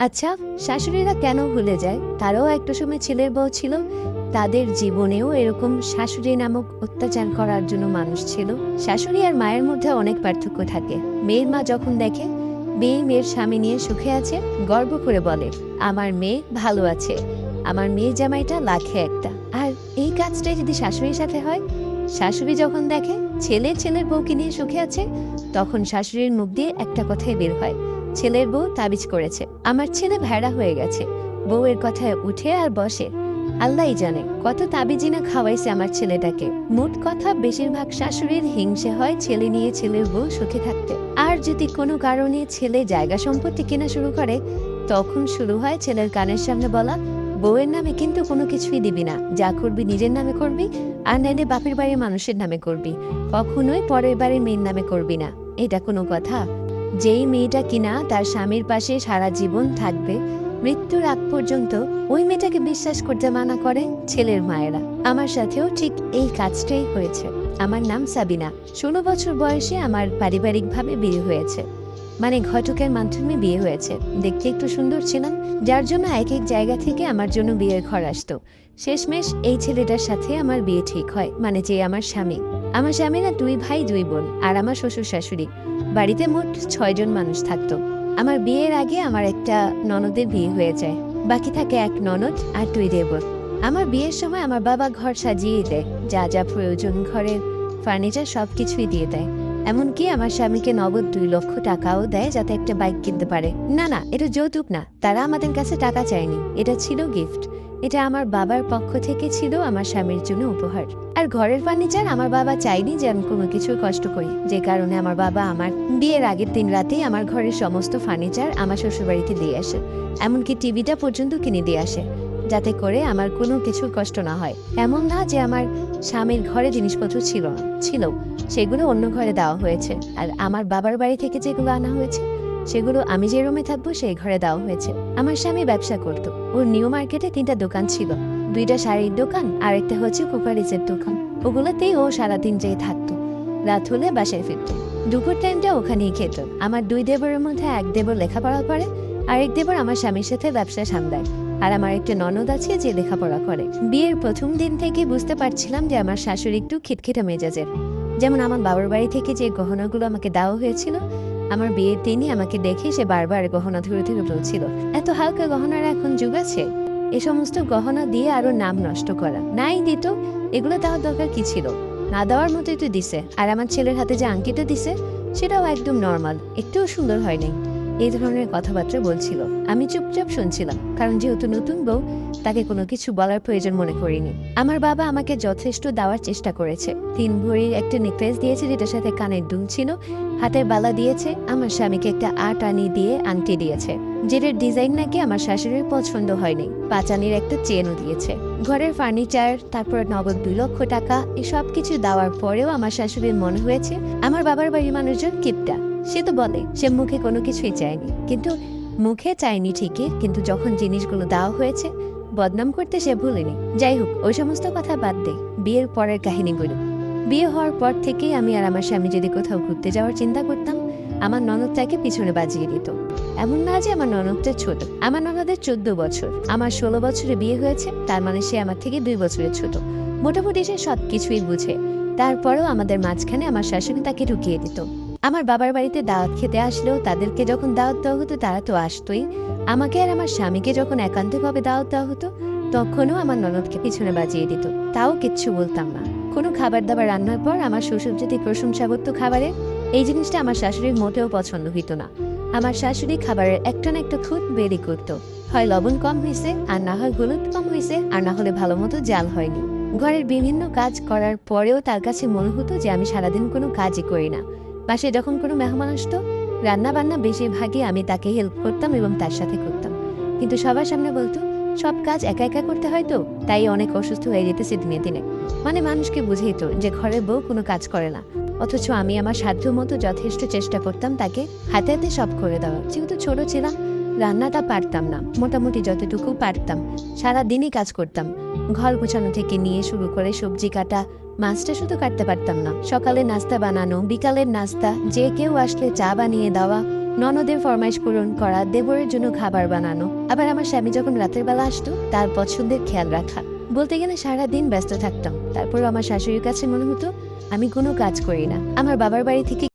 আচ্ছা শাশুড়িরা কেন ভুলে যায়? তারাও একটা সময় ছেলের বউ ছিল। তাদের জীবনেও এরকম শাশুড়ি নামক অত্যাচার করার জন্য মানুষ ছিল। শাশুড়ি আর মায়ের মধ্যে অনেক পার্থক্য থাকে। মেয়ের মা যখন দেখে, মেয়ে মেয়ের স্বামী নিয়ে সুখে আছে, গর্ব করে বলে, আমার মেয়ে ভালো আছে। আমার মেয়ে জামাইটা লাখে একটা। আর এই কাজটাই যদি শাশুড়ির সাথে হয়? শাশুড়ি যখন দেখে, ছেলে ছেলের বউকে নিয়ে সুখে আছে, তখন শাশুড়ির মুখ দিয়ে একটা কথাই বের হয় ছেলের বউ তাবিজ করেছে। আমার ছেলে ভেড়া হয়ে গেছে। বউয়ের কথায় উঠে আর বসে। আল্লাহ জানে, কত তাবিজি না খাওয়াইছে আমার ছেলেটাকে। মোট কথা, বেশিরভাগ শাশুড়ির হিংসে হয় ছেলে নিয়ে ছেলের বউ সুখে থাকতে। আর যদি কোনো কারণে ছেলে জায়গা সম্পত্তি কেনা শুরু করে, তখন শুরু হয় ছেলের কানের সামনে বলা, বউয়ের নামে কিন্তু কোনো কিছুই দিবি না। যা করবি নিজের নামে করবি, আর নাইলে বাপের বাড়ির মানুষের নামে করবি। কখনোই পরের বাড়ির মেয়ের নামে করবি না। এটা কোনো কথা? যেই মেয়েটা কিনা তার স্বামীর পাশে সারা জীবন থাকবে, মৃত্যুর আগ পর্যন্ত ওই মেয়েটাকে বিশ্বাস করতে মানা করে ছেলের মায়েরা। আমার সাথেও ঠিক এই কাজটাই হয়েছে। আমার নাম সাবিনা। ষোলো বছর বয়সে আমার পারিবারিকভাবে বিয়ে হয়েছে। মানে ঘটকের মাধ্যমে বিয়ে হয়েছে। দেখতে একটু সুন্দর ছিলাম, যার জন্য এক এক জায়গা থেকে আমার জন্য বিয়ের ঘর আসতো। শেষমেশ এই ছেলেটার সাথে আমার বিয়ে ঠিক হয় মানে যে আমার স্বামী। আমার স্বামীরা দুই ভাই, দুই বোন আর আমার শ্বশুর শাশুড়ি। বাড়িতে মোট ছয়জন মানুষ থাকতো। আমার বিয়ের আগে আমার একটা ননদের বিয়ে হয়ে যায়। বাকি থাকে এক ননদ আর দুই দেবর। আমার বিয়ের সময় আমার বাবা ঘর সাজিয়ে দেয়, যা যা প্রয়োজন ঘরের ফার্নিচার সব কিছুই দিয়ে দেয়। এমনকি আমার স্বামীকে নগদ দুই লক্ষ টাকাও দেয় যাতে একটা বাইক কিনতে পারে। না না, এটা যৌতুক না। তারা আমাদের কাছে টাকা চায়নি। এটা ছিল গিফট এটা আমার বাবার পক্ষ থেকে ছিল আমার স্বামীর জন্য উপহার। আর ঘরের ফার্নিচার আমার বাবা চাইনি যে আমি কোনো কিছু কষ্ট করি। যে কারণে আমার বাবা আমার বিয়ের আগের দিন রাতেই আমার ঘরের সমস্ত ফার্নিচার আমার শ্বশুরবাড়িতে দিয়ে আসে। এমনকি টিভিটা পর্যন্ত কিনে দিয়ে আসে। যাতে করে আমার কোনো কিছুর কষ্ট না হয়। এমন না যে আমার স্বামীর ঘরে জিনিসপত্র ছিল ছিল। সেগুলো অন্য ঘরে দেওয়া হয়েছে। আর আমার বাবার বাড়ি থেকে যেগুলো আনা হয়েছে, সেগুলো আমি যে রুমে থাকব সেই ঘরে দেওয়া হয়েছে। আমার স্বামী ব্যবসা করত। ওর নিউ মার্কেটে তিনটা দোকান ছিল। দুইটা শাড়ির দোকান আর একটা হচ্ছে কুকারিজের দোকান। ওগুলোতেই ও সারাদিন যেয়ে থাকতো। রাত হলে বাসায় ফিরত। দুপুর টাইমটা ওখানেই খেত। আমার দুই দেবরের মধ্যে এক দেবর লেখাপড়া করে, আরেক দেবর আমার স্বামীর সাথে ব্যবসা সামলায়। আর আমার একটা ননদ আছে যে লেখাপড়া করে। বিয়ের প্রথম দিন থেকে বুঝতে পারছিলাম যে আমার শাশুড়ি একটু খিটখিটা মেজাজের। যেমন আমার বাবার বাড়ি থেকে যে গহনাগুলো আমাকে দেওয়া হয়েছিল, আমার বিয়ের দিনই আমাকে দেখে সে বারবার গহনা ধরে ধরে বলছিল, এত হালকা গহনার এখন যুগ আছে। এ সমস্ত গহনা দিয়ে আরও নাম নষ্ট করা। নাই দিত, এগুলো দেওয়ার দরকার কি ছিল? না দেওয়ার মতোই তো দিছে। আর আমার ছেলের হাতে যে আংটিটা দিছে, সেটাও একদম নর্মাল একটুও সুন্দর হয় নাই এই ধরনের কথাবার্তা বলছিল। আমি চুপচাপ শুনছিলাম, কারণ যেহেতু নতুন বউ, তাকে কোনো কিছু বলার প্রয়োজন মনে করিনি। আমার বাবা আমাকে যথেষ্ট দেওয়ার চেষ্টা করেছে। তিন ভরির একটা নেকলেস দিয়েছে যেটার সাথে কানের দুল ছিল, হাতের বালা দিয়েছে, আমার স্বামীকে একটা আট আনি দিয়ে আংটি দিয়েছে, যেটার ডিজাইন নাকি আমার শাশুড়ির পছন্দ হয়নি। পাঁচানির একটা চেনও দিয়েছে। ঘরের ফার্নিচার তারপর নগদ দুই লক্ষ টাকা, এসব কিছু দেওয়ার পরেও আমার শাশুড়ির মনে হয়েছে, আমার বাবার বাড়ির মানুষজন কিপটা। সে তো বলে, সে মুখে কোনো কিছুই চায়নি। কিন্তু মুখে চায়নি ঠিকই, কিন্তু যখন জিনিসগুলো দেওয়া হয়েছে, বদনাম করতে সে ভুলেনি। যাই হোক, ওই সমস্ত কথা বাদ দে, বিয়ের পরের কাহিনীগুলো। বিয়ে হওয়ার পর থেকেই আমি আর আমার স্বামী যদি কোথাও ঘুরতে যাওয়ার চিন্তা করতাম, আমার ননদটাকে পিছনে বাজিয়ে দিত। এমন না যে আমার ননদটা ছোট। আমার ননদের চোদ্দ বছর। আমার ষোলো বছরে বিয়ে হয়েছে, তার মানে সে আমার থেকে দুই বছরের ছোট। মোটামুটি সে সব কিছুই বুঝে। তারপরেও আমাদের মাঝখানে আমার শাশুড়ি তাকে ঢুকিয়ে দিত। আমার বাবার বাড়িতে দাওয়াত খেতে আসলেও তাদেরকে যখন দাওয়াত দেওয়া হতো, তারা তো আসতোই। আমাকে আর আমার স্বামীকে যখন একান্তভাবে দাওয়াত দেওয়া হতো, তখনও আমার ননদকে পিছনে বাজিয়ে দিত। তাও কিচ্ছু বলতাম না। কোনো খাবার দাবার রান্নার পর আমার শ্বশুর যদি প্রশংসা করতো খাবারের এই জিনিসটা আমার শাশুড়ির মোটেও পছন্দ হইতো না। আমার শাশুড়ি খাবারের একটা না একটা খুঁত বেরি করতো। হয় লবণ কম হয়েছে আর না হয় হলুদ কম হয়েছে আর না হলে ভালো মতো জাল হয়নি। ঘরের বিভিন্ন কাজ করার পরেও তার কাছে মনে হতো যে আমি সারাদিন কোনো কাজই করি না। বাসায় যখন কোনো মেহমান আসতো রান্না বান্না বেশিরভাগই আমি তাকে হেল্প করতাম এবং তার সাথে করতাম। কিন্তু সবার সামনে বলতো, সব কাজ একা একা করতে হয় তো, তাই অনেক অসুস্থ হয়ে যেতেছে দিনে দিনে। মানে মানুষকে বুঝেই তো যে ঘরের বউ কোনো কাজ করে না। অথচ আমি আমার সাধ্য মতো যথেষ্ট চেষ্টা করতাম তাকে হাতে হাতে সব করে দেওয়া যেহেতু ছোট ছিলাম, রান্নাটা পারতাম না। মোটামুটি যতটুকু পারতাম সারা দিনই কাজ করতাম। ঘর গোছানো থেকে নিয়ে শুরু করে সবজি কাটা মাছটা শুধু কাটতে পারতাম না। সকালে নাস্তা বানানো, বিকালের নাস্তা, যে কেউ আসলে চা বানিয়ে দেওয়া, ননদের ফরমাইশ পূরণ করা, দেবরের জন্য খাবার বানানো। আবার আমার স্বামী যখন রাতের বেলা আসতো, তার পছন্দের খেয়াল রাখা। বলতে গেলে সারা দিন ব্যস্ত থাকতাম। তারপর আমার শাশুড়ির কাছে মনে হতো, আমি কোনো কাজ করি না। আমার বাবার বাড়ি থেকে